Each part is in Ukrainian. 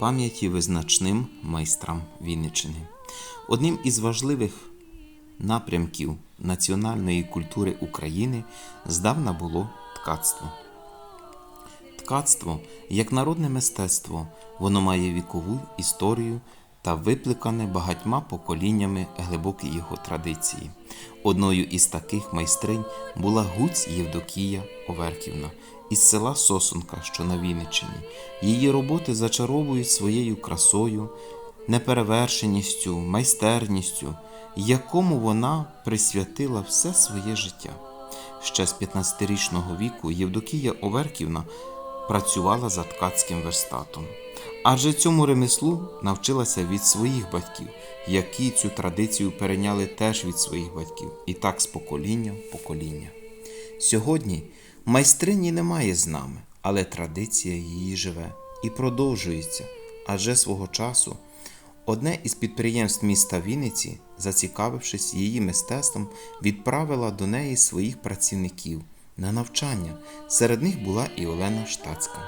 пам'яті визначним майстрам Вінниччини. Одним із важливих напрямків національної культури України здавна було ткацтво. Ткацтво як народне мистецтво, воно має вікову історію та випликане багатьма поколіннями глибокі його традиції. Одною із таких майстринь була Гуць Євдокія Оверківна із села Сосунка, що на Вінниччині. Її роботи зачаровують своєю красою, неперевершеністю, майстерністю, якому вона присвятила все своє життя. Ще з 15-річного віку Євдокія Оверківна працювала за ткацьким верстатом. Адже цьому ремеслу навчилася від своїх батьків, які цю традицію перейняли теж від своїх батьків, і так з покоління в покоління. Сьогодні майстрині немає з нами, але традиція її живе і продовжується, адже свого часу Одне із підприємств міста Вінниці, зацікавившись її мистецтвом, відправила до неї своїх працівників на навчання. Серед них була і Олена Штацька,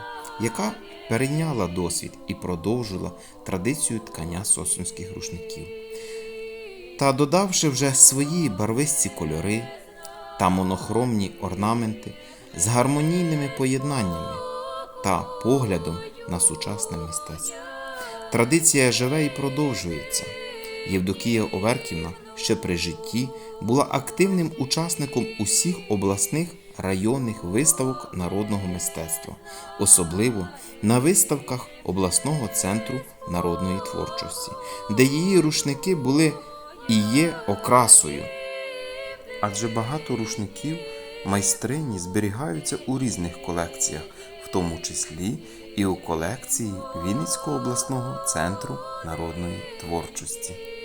яка перейняла досвід і продовжила традицію ткання сосунських рушників. Та додавши вже свої барвисті кольори та монохромні орнаменти з гармонійними поєднаннями та поглядом на сучасне мистецтво. Традиція живе і продовжується. Євдокія Оверківна ще при житті була активним учасником усіх обласних районних виставок народного мистецтва, особливо на виставках обласного центру народної творчості, де її рушники були і є окрасою. Адже багато рушників майстрині зберігаються у різних колекціях, в тому числі і у колекції Вінницького обласного центру народної творчості.